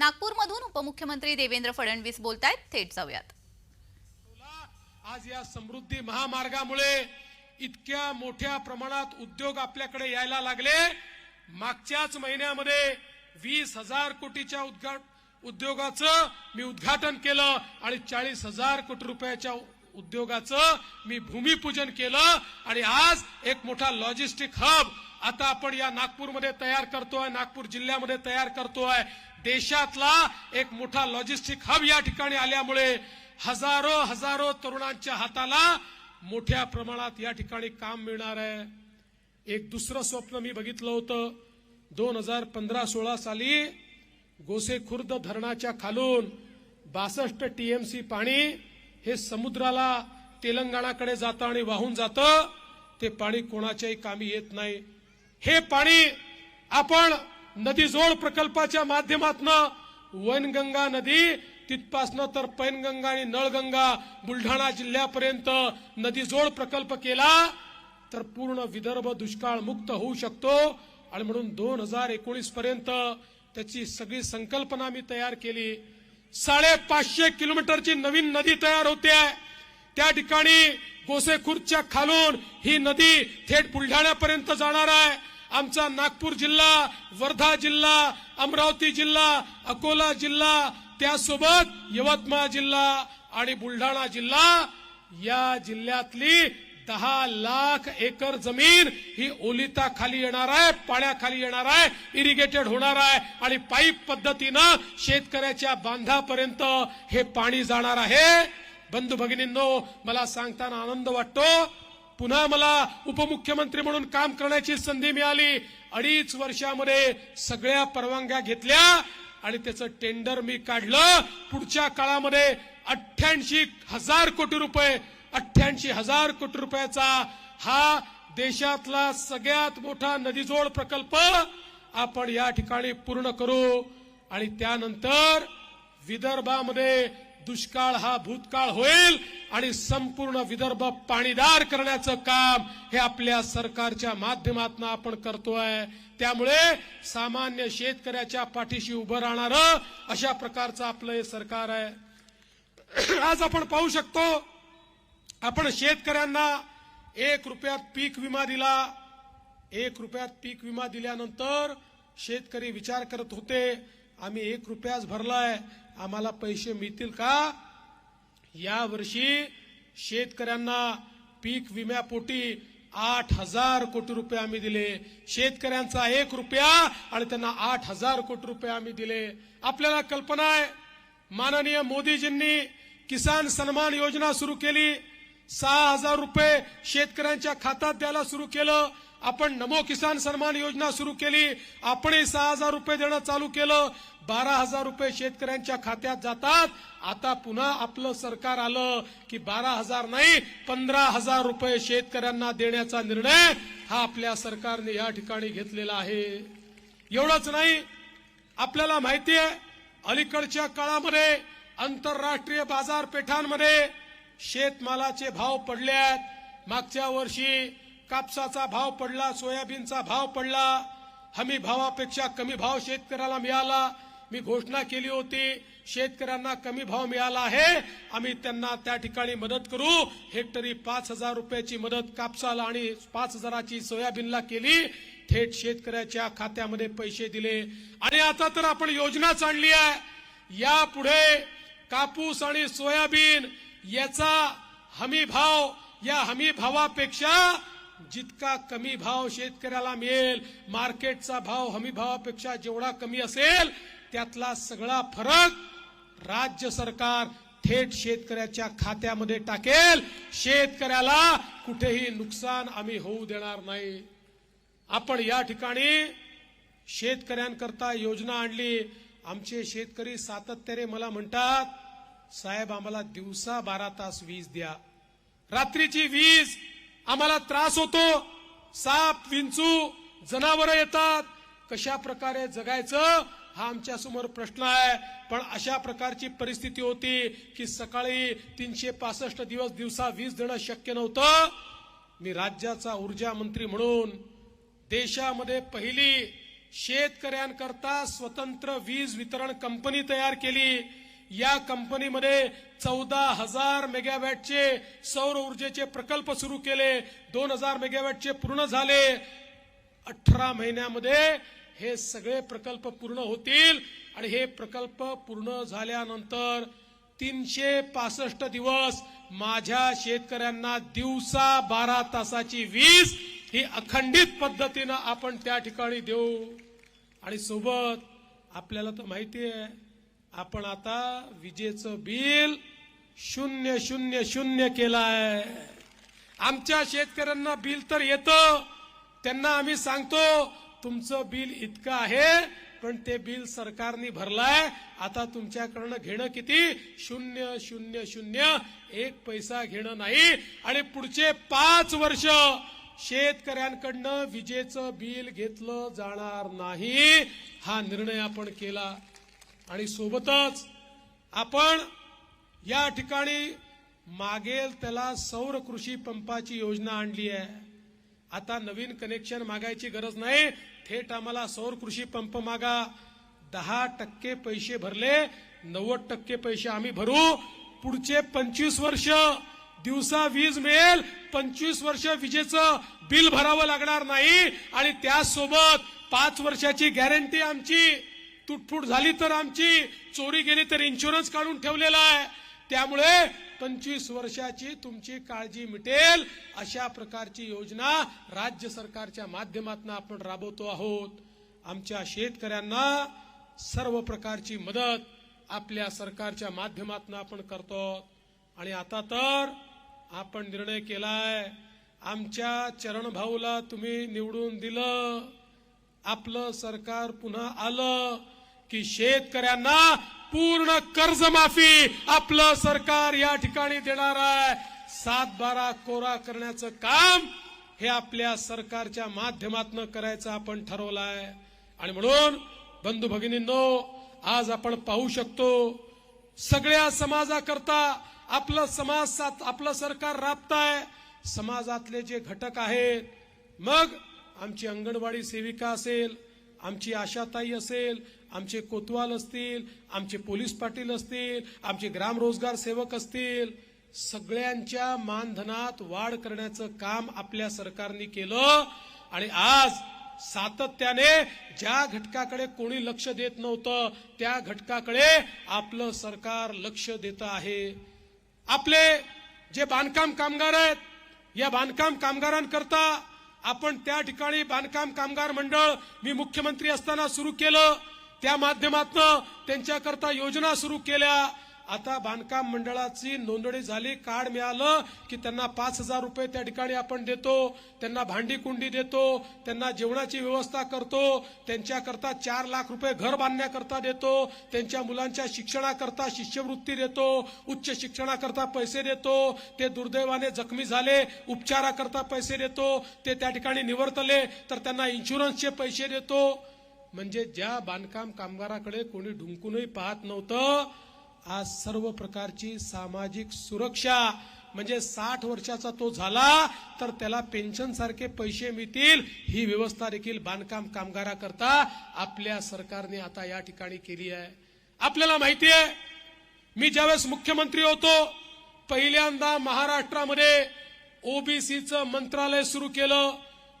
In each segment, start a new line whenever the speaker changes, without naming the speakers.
नागपूरमधून उपमुख्यमंत्री देवेंद्र फडणवीस बोलतायत. थेट जाऊयात.
आज या समृद्धी महामार्गामुळे इतक्या मोठ्या प्रमाणात उद्योग आपल्याकडे यायला लागले. मागच्याच महिन्यामध्ये वीस हजार कोटीच्या उद्घा उद्योगाचं मी उद्घाटन केलं आणि चाळीस हजार कोटी रुपयाच्या उद्योगाचं मी भूमिपूजन केलं. आणि आज एक मोठा लॉजिस्टिक हब आता आपण या नागपूरमध्ये तयार करतोय नागपूर जिल्ह्यामध्ये तयार करतोय. देशातला एक मोठा लॉजिस्टिक हब या ठिकाणी आल्यामुळे हजारो हजारो तरुणांच्या हाताला मोठ्या प्रमाणात या ठिकाणी काम मिळणार आहे. एक दुसरं स्वप्न मी बघितलं होतं. दोन हजार पंधरा सोळा साली गोसेखुर्द धरणाच्या खालून बासष्ट टीएमसी पाणी हे समुद्राला तेलंगणाकडे जातं आणि वाहून जातं. ते पाणी कोणाच्याही कामी येत नाही. हे पाणी आपण नदीजोड प्रकल्पाच्या माध्यमातून वनगंगा नदी तिथपासनं तर पैनगंगा आणि नळगंगा बुलढाणा जिल्ह्यापर्यंत नदीजोड प्रकल्प केला तर पूर्ण विदर्भ दुष्काळ मुक्त होऊ शकतो. आणि म्हणून दोन हजार एकोणीस पर्यंत त्याची सगळी संकल्पना मी तयार केली. साडेपाचशे किलोमीटरची नवीन नदी तयार होते. आहे त्या ठिकाणी गोसेखुर्दच्या खालून ही नदी थेट बुलढाण्यापर्यंत जाणार आहे. आमचा नागपूर जिल्हा वर्धा जिल्हा अमरावती जिल्हा अकोला जिल्हा त्यासोबत यवतमाळ जिल्हा आणि बुलढाणा जिल्हा या जिल्ह्यातली दहा लाख एकर जमीन ही ओलिता खाली येणार आहे पाण्याखाली येणार आहे इरिगेटेड होणार आहे आणि पाईप पद्धतीनं शेतकऱ्याच्या बांधापर्यंत हे पाणी जाणार आहे. बंधू भगिनींनो मला सांगताना आनंद वाटतो. पुन्हा मला उपमुख्यमंत्री म्हणून काम करण्याची संधी मिळाली. अडीच वर्षामध्ये सगळ्या परवानग्या घेतल्या आणि त्याचं टेंडर मी काढलं. पुढच्या काळामध्ये अठ्ठ्याऐंशी हजार कोटी रुपये अठ्ठ्याऐंशी हजार कोटी रुपयाचा हा देशातला सगळ्यात मोठा नदीजोड प्रकल्प आपण या ठिकाणी पूर्ण करू. आणि त्यानंतर विदर्भामध्ये दुष्काळ हा भूतकाळ होईल. आणि संपूर्ण विदर्भ पाणीदार करण्याचं काम हे आपल्या सरकारच्या माध्यमातून आपण करतोय. त्यामुळे सामान्य शेतकऱ्याच्या पाठीशी उभं राहणार अशा प्रकारचं आपलं हे सरकार आहे. आज आपण पाहू शकतो आपण शेतकऱ्यांना एक रुपयात पीक विमा दिला. एक रुपयात पीक विमा दिल्यानंतर शेतकरी विचार करत होते आम्ही एक रुपयाच भरलाय आम्हाला पैसे मिळतील का? या वर्षी शेतकऱ्यांना पीक विम्यापोटी आठ हजार कोटी रुपये आम्ही दिले. शेतकऱ्यांचा एक रुपया आणि त्यांना आठ हजार कोटी रुपये आम्ही दिले. आपल्याला कल्पना आहे माननीय मोदीजींनी किसान सन्मान योजना सुरू केली. सहा हजार रुपये शेतकऱ्यांच्या खात्यात द्यायला सुरू केलं. आपण नमो किसान सन्मान योजना सुरू केली. आपणही सहा हजार रुपये देणं चालू केलं. बारा हजार रुपये शेतकऱ्यांच्या खात्यात जातात. आता पुन्हा आपलं सरकार आलं की बारा हजार नाही पंधरा हजार रुपये शेतकऱ्यांना देण्याचा निर्णय हा आपल्या सरकारने या ठिकाणी घेतलेला आहे. एवढंच नाही आपल्याला माहिती आहे अलीकडच्या काळामध्ये आंतरराष्ट्रीय बाजारपेठांमध्ये शेतमालाचे भाव पडले आहेत. मागच्या वर्षी कापसाचा भाव पडला सोयाबीनचा भाव पडला हमी भावापेक्षा कमी भाव शेतकऱ्याला मिळाला. मी घोषणा केली होती शेतकऱ्यांना कमी भाव मिळाला आहे आम्ही त्यांना त्या ठिकाणी मदत करू. हेक्टरी पाच हजार रुपयाची मदत कापसाला आणि पाच हजाराची सोयाबीनला केली. थेट शेतकऱ्याच्या खात्यामध्ये पैसे दिले. आणि आता तर आपण योजनाच आणली आहे. यापुढे कापूस आणि सोयाबीन याचा हमी भाव या हमी भावापेक्षा जितका कमी भाव शेतकऱ्याला मिळेल मार्केटचा भाव हमी भावापेक्षा जेवढा कमी असेल त्यातला सगळा फरक राज्य सरकार थेट शेतकऱ्याच्या खात्यामध्ये टाकेल. शेतकऱ्याला कुठेही नुकसान आम्ही होऊ देणार नाही. आपण या ठिकाणी शेतकऱ्यांकरता योजना आणली. आमचे शेतकरी सातत्याने मला म्हणतात साहेब आम्हाला दिवसा बारा तास वीज द्या. रात्रीची वीज आम्हाला त्रास होतो साप विंचू जनावरं येतात. कशा प्रकारे जगायचं हा आमच्यासमोर प्रश्न आहे. पण अशा प्रकारची परिस्थिती होती की सकाळी तीनशे पासष्ट दिवस दिवसा वीज देणं शक्य नव्हतं. मी राज्याचा ऊर्जा मंत्री म्हणून देशामध्ये पहिली शेतकऱ्यांकरता स्वतंत्र वीज वितरण कंपनी तयार केली. या कंपनीमध्ये चौदा हजार मेगावॅटचे सौर ऊर्जेचे प्रकल्प सुरू केले. दोन हजार मेगावॅटचे पूर्ण झाले. अठरा महिन्यामध्ये हे सगळे प्रकल्प पूर्ण होतील. आणि हे प्रकल्प पूर्ण झाल्यानंतर तीनशे पासष्ट दिवस माझ्या शेतकऱ्यांना दिवसा बारा तासाची वीज ही अखंडित पद्धतीनं आपण त्या ठिकाणी देऊ. आणि सोबत आपल्याला तर माहिती आहे आपण आता विजेचं बिल शून्य शून्य शून्य केलं आहे आमच्या शेतकऱ्यांना बिल तर येतं. त्यांना आम्ही सांगतो तुमचं बिल इतकं आहे पण ते बिल सरकारने भरलाय. आता तुमच्याकडनं घेणं किती? शून्य शून्य शून्य. एक पैसा घेणं नाही. आणि पुढचे पाच वर्ष शेतकऱ्यांकडनं विजेचं बिल घेतलं जाणार नाही. हा निर्णय आपण केला. आणि सोबतच आपण या ठिकाणी मागेल त्याला सौर कृषी पंपाची योजना आणली आहे. आता नवीन कनेक्शन मागायची गरज नाही. थेट आम्हाला सौर कृषी पंप मागा. दहा टक्के पैसे भरले. नव्वद टक्के पैसे आम्ही भरू. पुढचे पंचवीस वर्ष दिवसा वीज मिळेल. पंचवीस वर्ष विजेचं बिल भरावं लागणार नाही. आणि त्यासोबत पाच वर्षाची गॅरंटी आमची. तुटफूट झाली तर आमची चोरी गेली तर इन्शुरन्स काढून ठेवलेला आहे. त्यामुळे पंचवीस वर्षाची तुमची काळजी मिटेल. अशा प्रकारची योजना राज्य सरकारच्या माध्यमातून आपण राबवतो आहोत. आमच्या शेतकऱ्यांना सर्व प्रकारची मदत आपल्या सरकारच्या माध्यमातून आपण करतो. आणि आता तर आपण निर्णय केलाय. आमच्या चरणभाऊला तुम्ही निवडून दिलं. आपलं सरकार पुन्हा आलं. की शेतकऱ्यांना पूर्ण कर्जमाफी आपलं सरकार या ठिकाणी देणार आहे. सात बारा कोरा करण्याचं काम हे आपल्या सरकारच्या माध्यमातून करायचं आपण ठरवलंय आणि म्हणून बंधू भगिनींनो आज आपण पाहू शकतो सगळ्या समाजाकरता आपलं समाज साथ- आपलं सरकार राबताय. समाजातले जे घटक आहेत मग आमची अंगणवाडी सेविका असेल आमची आशाताई असेल आमचे कोतवाल असतील आमचे पोलीस पाटील असतील आमचे ग्राम रोजगार सेवक असतील सगळ्यांच्या मानधनात वाढ करण्याचं काम आपल्या सरकारने केलं आणि आज सातत्याने ज्या घटकाकडे कोणी लक्ष देत नव्हतं त्या घटकाकडे आपलं सरकार लक्ष देत आहे. आपले जे बांधकाम कामगार आहेत या बांधकाम कामगारांकरता आपण त्या ठिकाणी बांधकाम कामगार मंडळ मी मुख्यमंत्री असताना सुरू केलं. त्या माध्यमातून त्यांच्याकरता योजना सुरू केल्या. आता बांधकाम मंडळाची नोंदणी झाली कार्ड मिळालं की त्यांना पाच हजार रुपये त्या ठिकाणी आपण देतो त्यांना भांडी कुंडी देतो त्यांना जेवणाची व्यवस्था करतो त्यांच्याकरता चार लाख रुपये घर बांधण्याकरता देतो त्यांच्या मुलांच्या शिक्षणाकरता शिष्यवृत्ती देतो उच्च शिक्षणाकरता पैसे देतो ते दुर्दैवाने जखमी झाले उपचाराकरता पैसे देतो ते त्या ठिकाणी निवर्तले तर त्यांना इन्शुरन्सचे पैसे देतो. म्हणजे ज्या बांधकाम कामगाराकडे कोणी ढुंकूनही पाहत नव्हतं आज सर्व प्रकारची सामाजिक सुरक्षा म्हणजे साठ वर्षाचा तो झाला तर त्याला पेन्शन सारखे पैसे मिळतील. ही व्यवस्था देखील बांधकाम कामगाराकरता आपल्या सरकारने आता या ठिकाणी केली आहे. आपल्याला माहिती आहे मी ज्यावेळेस मुख्यमंत्री होतो पहिल्यांदा महाराष्ट्रामध्ये ओबीसीचं मंत्रालय सुरू केलं.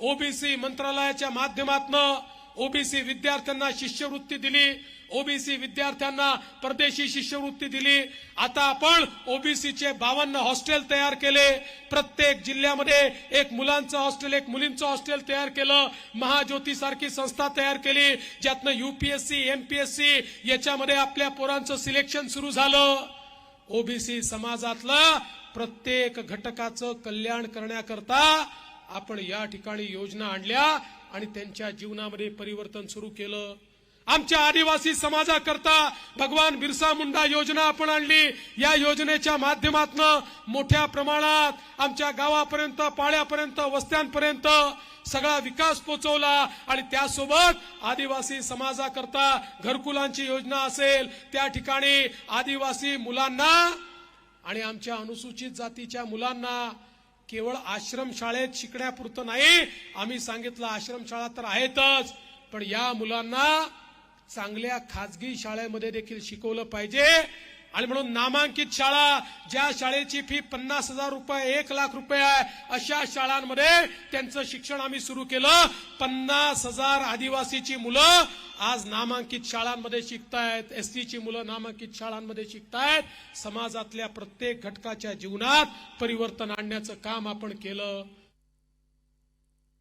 ओबीसी मंत्रालयाच्या माध्यमातनं ओबीसी विद्यार्थ्यांना शिष्यवृत्ती दिली. ओबीसी विद्यार्थ्यांना परदेशी शिष्यवृत्ती दिली. आता आपण ओबीसीचे बावन्न हॉस्टेल तयार केले. प्रत्येक जिल्ह्यामध्ये एक मुलांचं हॉस्टेल एक मुलींचं हॉस्टेल तयार केलं. महाज्योती सारखी संस्था तयार केली. ज्यातनं युपीएससी एमपीएससी याच्यामध्ये आपल्या पोरांचं सिलेक्शन सुरू झालं. ओबीसी समाजातलं प्रत्येक घटकाचं कल्याण करण्याकरता आपण या ठिकाणी योजना आणल्या. आणि त्यांच्या जीवनामध्ये परिवर्तन सुरू केलं. आमच्या आदिवासी समाजाकरता भगवान बिरसा मुंडा योजना आपण आणली. या योजनेच्या माध्यमातून मोठ्या प्रमाणात आमच्या गावापर्यंत पाळ्यापर्यंत वस्त्यांपर्यंत सगळा विकास पोचवला आणि त्यासोबत आदिवासी समाजाकरता घरकुलांची योजना असेल त्या ठिकाणी आदिवासी मुलांना आणि आमच्या अनुसूचित जातीच्या मुलांना केवळ आश्रमशाळेत शिकण्यापुरतं नाही. आम्ही सांगितलं आश्रमशाळा तर आहेतच पण या मुलांना चांगल्या खाजगी शाळेमध्ये देखील शिकवलं पाहिजे. आणि म्हणून नामांकित शाळा ज्या शाळेची फी पन्नास हजार रुपये एक लाख रुपये आहे अशा शाळांमध्ये त्यांचं शिक्षण आम्ही सुरू केलं. पन्नास हजार आदिवासीची मुलं आज नामांकित शाळांमध्ये शिकतायत. एसटीची मुलं नामांकित शाळांमध्ये शिकतायत. समाजातल्या प्रत्येक घटकाच्या जीवनात परिवर्तन आणण्याचं काम आपण केलं.